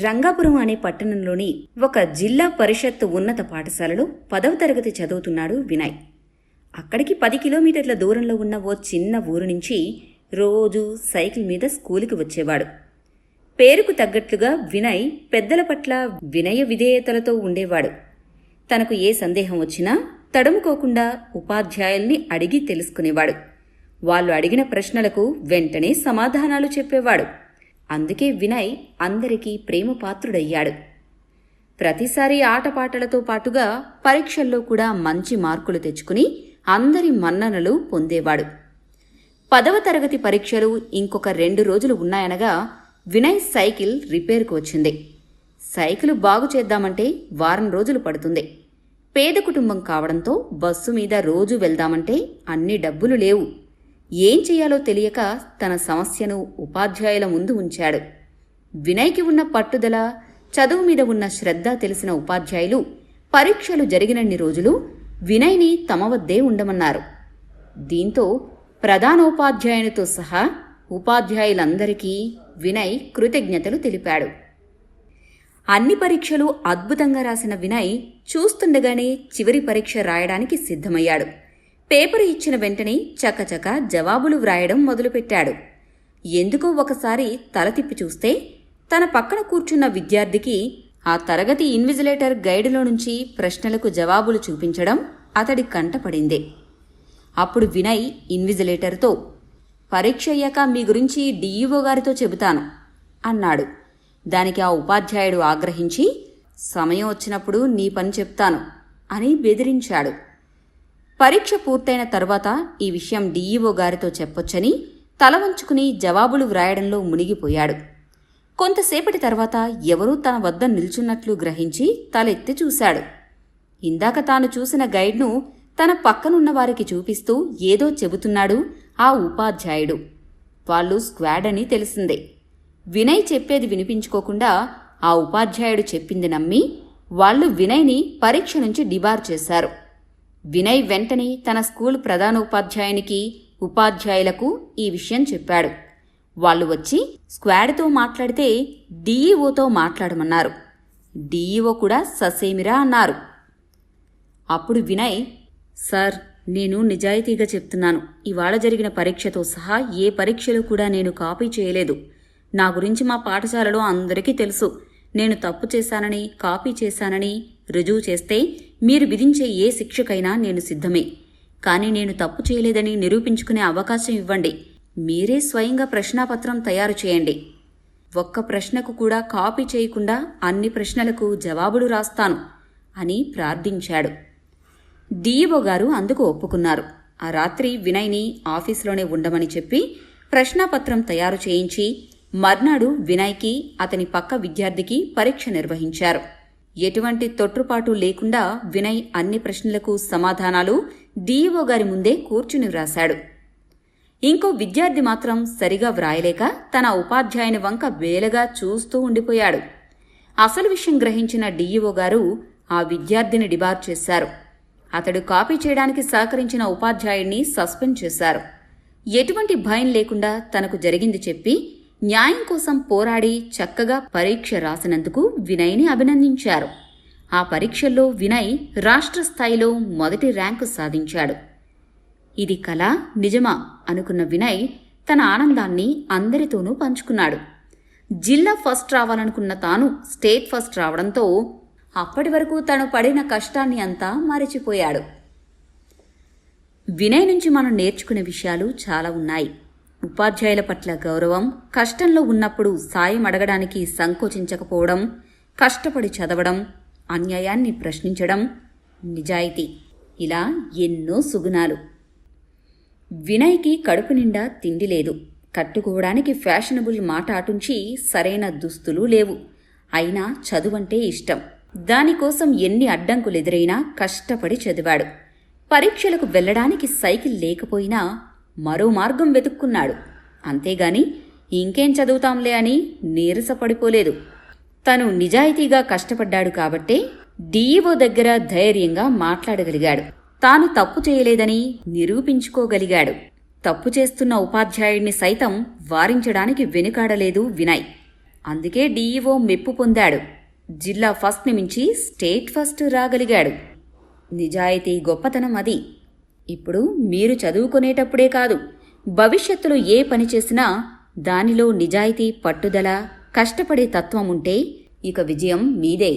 రంగాపురం అనే పట్టణంలోని ఒక జిల్లా పరిషత్ ఉన్నత పాఠశాలలో పదవ తరగతి చదువుతున్నాడు వినయ్. అక్కడికి పది కిలోమీటర్ల దూరంలో ఉన్న ఓ చిన్న ఊరు నుంచి రోజు సైకిల్ మీద స్కూలుకి వచ్చేవాడు. పేరుకు తగ్గట్లుగా వినయ్ పెద్దల పట్ల వినయ విధేయతలతో ఉండేవాడు. తనకు ఏ సందేహం వచ్చినా తడుముకోకుండా ఉపాధ్యాయుల్ని అడిగి తెలుసుకునేవాడు. వాళ్ళు అడిగిన ప్రశ్నలకు వెంటనే సమాధానాలు చెప్పేవాడు. అందుకే వినయ్ అందరికీ ప్రేమ పాత్రుడయ్యాడు ప్రతిసారి ఆటపాటలతో పాటుగా పరీక్షల్లో కూడా మంచి మార్కులు తెచ్చుకుని అందరి మన్ననలు పొందేవాడు. పదవ తరగతి పరీక్షలు ఇంకొక రెండు రోజులు ఉన్నాయనగా వినయ్ సైకిల్ రిపేర్కు వచ్చింది. సైకిల్ బాగు చేద్దామంటే వారం రోజులు పడుతుంది. పేద కుటుంబం కావడంతో బస్సు మీద రోజు వెళ్దామంటే అన్ని డబ్బులు లేవు. ఏం చేయాలో తెలియక తన సమస్యను ఉపాధ్యాయుల ముందు ఉంచాడు. వినయ్కి ఉన్న పట్టుదల చదువు మీద ఉన్న శ్రద్ధ తెలిసిన ఉపాధ్యాయులు పరీక్షలు జరిగినన్ని రోజులు వినయ్ని తమ వద్దే ఉండమన్నారు. దీంతో ప్రధానోపాధ్యాయునితో సహా ఉపాధ్యాయులందరికీ వినయ్ కృతజ్ఞతలు తెలిపాడు. అన్ని పరీక్షలు అద్భుతంగా రాసిన వినయ్ చూస్తుండగానే చివరి పరీక్ష రాయడానికి సిద్ధమయ్యాడు. పేపరు ఇచ్చిన వెంటనే చకచక జవాబులు వ్రాయడం మొదలుపెట్టాడు. ఎందుకో ఒకసారి తల తిప్పి చూస్తే తన పక్కన కూర్చున్న విద్యార్థికి ఆ తరగతి ఇన్విజిలేటర్ గైడ్లో నుంచి ప్రశ్నలకు జవాబులు చూపించడం అతడి కంటపడింది అప్పుడు వినయ్ ఇన్విజిలేటర్తో పరీక్ష అయ్యాక మీ గురించి డీఈఓ గారితో చెబుతాను అన్నాడు. దానికి ఆ ఉపాధ్యాయుడు ఆగ్రహించి సమయం వచ్చినప్పుడు నీ పని చెప్తాను అని బెదిరించాడు. పరీక్ష పూర్తయిన తర్వాత ఈ విషయం డీఈఓ గారితో చెప్పొచ్చని తల వంచుకుని జవాబులు వ్రాయడంలో మునిగిపోయాడు. కొంతసేపటి తర్వాత ఎవరూ తన వద్ద నిల్చున్నట్లు గ్రహించి తలెత్తి చూశాడు. ఇందాక తాను చూసిన గైడ్ను తన పక్కనున్న వారికి చూపిస్తూ ఏదో చెబుతున్నాడు ఆ ఉపాధ్యాయుడు. వాళ్ళు స్క్వాడ్ అని తెలిసిందే. వినయ్ చెప్పేది వినిపించుకోకుండా ఆ ఉపాధ్యాయుడు చెప్పింది నమ్మి వాళ్ళు వినయ్ని పరీక్ష నుంచి డిబార్ చేశారు. వినయ్ వెంటనే తన స్కూల్ ప్రధానోపాధ్యాయునికి ఉపాధ్యాయులకు ఈ విషయం చెప్పాడు. వాళ్ళు వచ్చి స్క్వాడ్తో మాట్లాడితే డీఈఓతో మాట్లాడమన్నారు. డీఈఓ కూడా ససేమిరా అన్నారు. అప్పుడు వినయ్ సార్ నేను నిజాయితీగా చెప్తున్నాను. ఇవాళ జరిగిన పరీక్షతో సహా ఏ పరీక్షలు కూడా నేను కాపీ చేయలేదు. నా గురించి మా పాఠశాలలో అందరికీ తెలుసు. నేను తప్పు చేశానని కాపీ చేశానని రుజువు చేస్తే మీరు విధించే ఏ శిక్షకైనా నేను సిద్ధమే. కానీ నేను తప్పు చేయలేదని నిరూపించుకునే అవకాశం ఇవ్వండి. మీరే స్వయంగా ప్రశ్నాపత్రం తయారు చేయండి. ఒక్క ప్రశ్నకు కూడా కాపీ చేయకుండా అన్ని ప్రశ్నలకు జవాబులు రాస్తాను అని ప్రార్థించాడు. డిఈఓ గారు అందుకు ఒప్పుకున్నారు. ఆ రాత్రి వినయ్ని ఆఫీసులోనే ఉండమని చెప్పి ప్రశ్నాపత్రం తయారు చేయించి మర్నాడు వినయ్కి అతని పక్క విద్యార్థికి పరీక్ష నిర్వహించారు. ఎటువంటి తొట్టుపాటు లేకుండా వినయ్ అన్ని ప్రశ్నలకు సమాధానాలు డిఈఓ గారి ముందే కూర్చుని వ్రాశాడు. ఇంకో విద్యార్థి మాత్రం సరిగా వ్రాయలేక తన ఉపాధ్యాయుని వంక వేలగా చూస్తూ ఉండిపోయాడు. అసలు విషయం గ్రహించిన డిఈఓ గారు ఆ విద్యార్థిని డిబార్ చేశారు. అతడు కాపీ చేయడానికి సహకరించిన ఉపాధ్యాయుణ్ణి సస్పెండ్ చేశారు. ఎటువంటి భయం లేకుండా తనకు జరిగింది చెప్పి న్యాయం కోసం పోరాడి చక్కగా పరీక్ష రాసినందుకు వినయ్ని అభినందించారు. ఆ పరీక్షల్లో వినయ్ రాష్ట్ర స్థాయిలో మొదటి ర్యాంకు సాధించాడు. ఇది కళ నిజమా అనుకున్న వినయ్ తన ఆనందాన్ని అందరితోనూ పంచుకున్నాడు. జిల్లా ఫస్ట్ రావాలనుకున్న తాను స్టేట్ ఫస్ట్ రావడంతో అప్పటి వరకు తను పడిన కష్టాన్ని అంతా మరచిపోయాడు. వినయ్ నుంచి మనం నేర్చుకునే విషయాలు చాలా ఉన్నాయి. ఉపాధ్యాయుల పట్ల గౌరవం కష్టంలో ఉన్నప్పుడు సాయం అడగడానికి సంకోచించకపోవడం కష్టపడి చదవడం అన్యాయాన్ని ప్రశ్నించడం నిజాయితీ. ఇలా ఎన్నో సుగుణాలు. వినయ్కి కడుపు నిండా తిండి లేదు. కట్టుకోవడానికి ఫ్యాషనబుల్ మాట అటుంచి సరైన దుస్తులు లేవు. అయినా చదువంటే ఇష్టం. దానికోసం ఎన్ని అడ్డంకులు ఎదురైనా కష్టపడి చదివాడు. పరీక్షలకు వెళ్ళడానికి సైకిల్ లేకపోయినా మరో మార్గం వెతుక్కున్నాడు. అంతేగాని ఇంకేం చదువుతాంలే అని నీరసపడిపోలేదు. తను నిజాయితీగా కష్టపడ్డాడు కాబట్టే డీఈఓ దగ్గర ధైర్యంగా మాట్లాడగలిగాడు. తాను తప్పు చేయలేదని నిరూపించుకోగలిగాడు. తప్పు చేస్తున్న ఉపాధ్యాయుడిని సైతం వారించడానికి వెనుకాడలేదు వినయ్. అందుకే డీఈఓ మెప్పు పొందాడు. జిల్లా ఫస్ట్ని మించి స్టేట్ ఫస్ట్ రాగలిగాడు. నిజాయితీ గొప్పతనం అది. ఇప్పుడు మీరు చదువుకునేటప్పుడే కాదు భవిష్యత్తులో ఏ పని చేసినా దానిలో నిజాయితీ పట్టుదల కష్టపడే తత్వం ఉంటే ఇక విజయం మీదే.